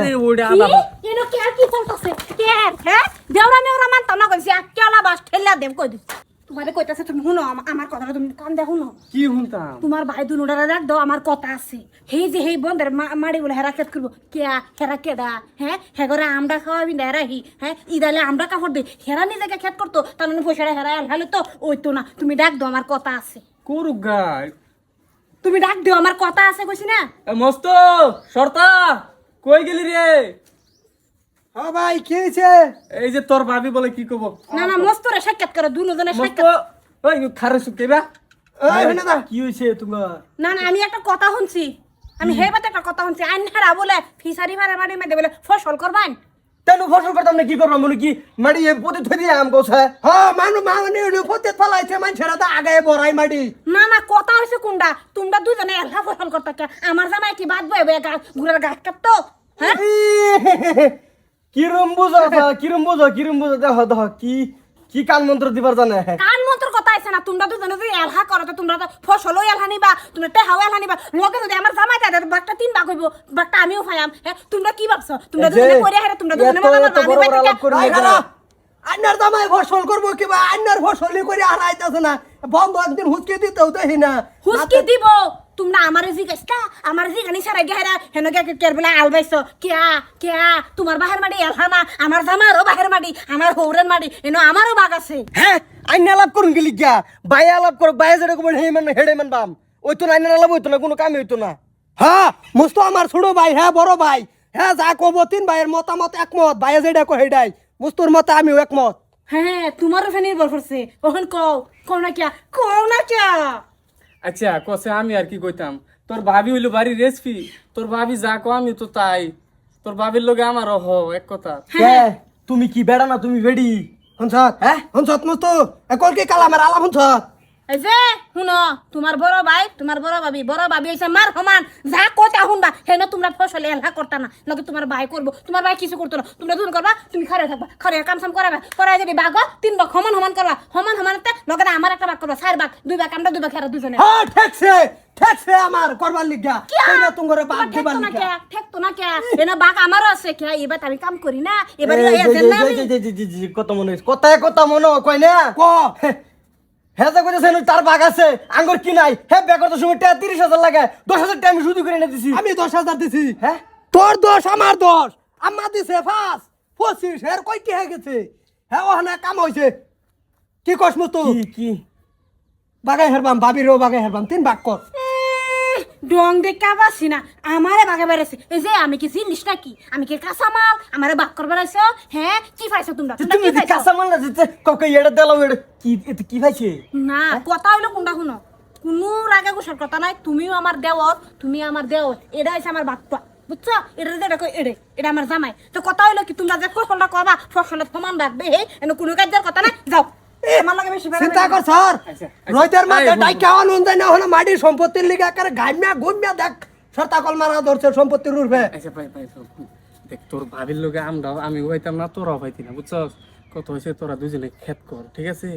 আরে ওটা কি? আলাদা এনো কে আর কি চলতেছে কে? হ্যাঁ দেওরা মেওরা মানতাম না কইছি। কেলা বাস ঠেলা দেব কই দিস তোমারে কইতাছে তুমি শুনো আমার কথাটা তুমি কান দে শুনো। কি শুনতাম? তোমার ভাই দুনুডারে রাখ দাও আমার কথা আছে। হেই যে হেই বন্ধের মাড়ি বলে হেরা খেত করব। কেয়া হেরা কেডা? হ্যাঁ হেগরে আমরা খাওয়াবি না হ্যাঁ ইদালে আমরা কাপড় দিই হেরা নিজেকে খেত করতো তার মানে পয়সাটা হেরা হেলে তো ওই তো না। তুমি ডাক দাও আমার কথা আছে। করুক গাই তুমি ডাক দিও আমার কথা আছে কইছি না? মস্ত সর্তা কই গেলি রে? হ্যাঁ ভাই কি হয়েছে এই যে তোর ভাবি বলে কি কব? না না মস্তরে সাক্ষাৎ করে দুজনে সাক্ষাৎ ওই খারে দা কি হইছে তোমার? না না আমি একটা কথা শুনছি। আমি হে বাতে একটা কথা শুনছি। আইন হেরা বলে ফিসারি ভাড়া মারি মেদে বলে ফসল করবান? তেন ফসল করতাম না কি করবাম বলে কি? এ পতি থই দিয়ে আম গোছা। হ্যাঁ মানু মানে ফতে ফলাইছে মানুষেরা তো আগে বড়াই মাটি না না কথা হয়েছে কোনটা তোমরা দুজনে এলহা ফসল করতে কে? আমার জামাই কি বাদ বয়ে বয়ে গা- ঘুরের গাছ কাটতো? হ্যাঁ? কিরম বুঝো কিরম বুঝো কিরম বুঝো? দেখ দেখ কি কি কান মন্ত্র দিবার জানে? কান মন্ত্র কথা আছে না তোমরা দুজনে যদি এলহা করো তো তোমরা তো ফসলও এলহা নিবা তোমরা টেহাও এলহা নিবা। লগে যদি আমার জামাই তাদের বাঘটা তিন ভাগ হইব বাঘটা আমিও খাইয়াম। হ্যাঁ তোমরা কি ভাবছ? তোমরা দুজনে করে হারে তোমরা দুজনে মনে নিয়ে খারা যা। আন্নার দামায় ফসল করব কিবা আন্নার ফসলই করে হারাইতেছে না। বন্ধ একদিন হুচকে দিতেও দেখি না। হুসকি দিব। তোমরা আমারে জিজ্ঞাসা আমার জিগানি সারাই গেরা হেন গে কের বেলা আলবাইছো কিয়া কিয়া তোমার বাহের মাটি এলহা না আমার জামারও বাহের মাটি আমার হৌরের মাটি এনো আমারও বাগ আছে। হ্যাঁ আইন আলাপ করুন গেলি গিয়া। বাই আলাপ করো বাই যেটা কবে হে মানে হেডে মান বাম। ওই তো আইন আলাপ হইতো না কোনো কামই হইতো না। হ্যাঁ মুস্তো আমার ছোট ভাই হ্যাঁ বড় ভাই হ্যাঁ যা কব তিন ভাইয়ের মতামত একমত। ভাইয়ে যেটা কো হেডাই মুস্তোর মতে আমিও একমত। হ্যাঁ তোমার উপরে নির্ভর করছে ওখান কও কও না কিয়া কও না কিয়া। আচ্ছা কসে আমি আর কি কইতাম? তোর ভাবি হইল বাড়ির রেসিপি। তোর ভাবি যা কো আমি তো তাই। তোর ভাবির লগে আমার অহ এক কথা। হ্যাঁ তুমি কি বেড়া না তুমি বেড়ি? হনসত হ্যাঁ? হনসত মস্ত একল কি আমার আলাপ হনসত এই যে শুনো তোমার বড় ভাই তোমার বড় ভাবি বড় ভাবি হইছে মার সমান যা কথা শুনবা হেন তোমরা ফসলে এলহা করতা না নাকি তোমার ভাই করব তোমার ভাই কিছু করতো না তোমরা দুজন করবা তুমি খারে থাকবা খারে কাম সাম করাবা করাই যাবি বাঘ তিন বাঘ সমান সমান করবা সমান সমানতে লগে আমার একটা বাঘ করবা চার বাঘ দুই বাঘ আমরা দুই বাঘ খেরা দুজনে হ্যাঁ ঠেকছে ঠেকছে আমার করবার লিগা বাদ তোমার দিবার না লিগা ঠেকতো না কে এনে বাঘ আমারও আছে কে এবার আমি কাম করি না এবার কত মনে কথায় কথা মনে হয়, কয় না ক হ্যাঁ যা কইতেছেন তার বাগ আছে আঙ্গুর কি নাই? হ্যাঁ বেকার তো সময় টাকা তিরিশ হাজার লাগে। দশ হাজার টাকা আমি শুধু করে এনে দিছি। আমি দশ হাজার দিছি। হ্যাঁ? তোর দোষ আমার দোষ। আমার দিছে ফাঁস। পঁচিশ এর কই কি হয়ে গেছে? হ্যাঁ ওখানে কাম হয়েছে কি কস তো কি বাগাই হেরবাম বাবিরও বাগাই হেরবাম তিন ভাগ কর। ডং দেখা পাচ্ছি না। আমারে বাগে বেড়েছে এই যে আমি কি জিনিস নাকি? আমি কি কাঁচা মাল আমারে বাগ করে বেড়াইছো? হ্যাঁ? কি পাইছো তোমরা? তুমি কি না যেতে কাউকে এটা দিলাম এটা কি এতে কি পাইছে? না কথা হইল কোনটা শুনো? কোনো রাগে গোসার কথা নাই তুমিও আমার দেওয়ার তুমি আমার দেওয়ার এটা হচ্ছে আমার বাপ্পা বুঝছ? এটা যেটা কই এড়ে এটা আমার জামাই। তো কথা হইল কি তোমরা যে ফসলটা করবা ফসলের সমান রাখবে হে? এনে কোনো কাজের কথা নাই? যাও। আমার লাগে বেশি বেড়াবে চিন্তা কর স্যার। আচ্ছা, আচ্ছা। মাঝে ডাইকা আনুন যায় না হলে মাটির সম্পত্তির লিগে দেখ। সরতা কল মারা ধরছে সম্পত্তির আচ্ছা ভাই ভাই ভাই, দেখ তোর ভাবির লগে আমরাও আমি হইতাম না তোরাও হইতি না বুঝছস? কত হয়েছে তোরা দুজনে খেত কর ঠিক আছে?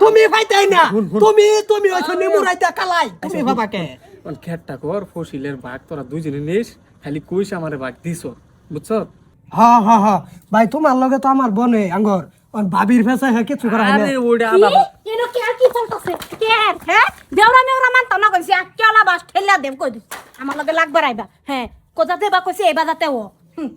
তুমি পাইতাই না। তুমি তুমি হইছো নিমুরাইতা কালাই। তুমি বাবাকে অন খেতটা কর ফসিলের ভাগ তোরা দুজনে নিস খালি কইস আমারে ভাগ দিছ বুঝছস? হ্যাঁ হ্যাঁ হ্যাঁ ভাই তোমার লগে তো আমার বনে আঙ্গর। অন ভাবির ফেসে হ্যাঁ কিছু করা হয় আরে কে? আর কি চলতেছে কে? আর, হ্যাঁ? দেওরা মেওরা মানতাম না কইছি আকেলা বাস ঠেলা দেব কই দিছি আমার লগে লাগবার আইবা হ্যাঁ কোজাতে বা কইছি এবা যাতে ও। হুম।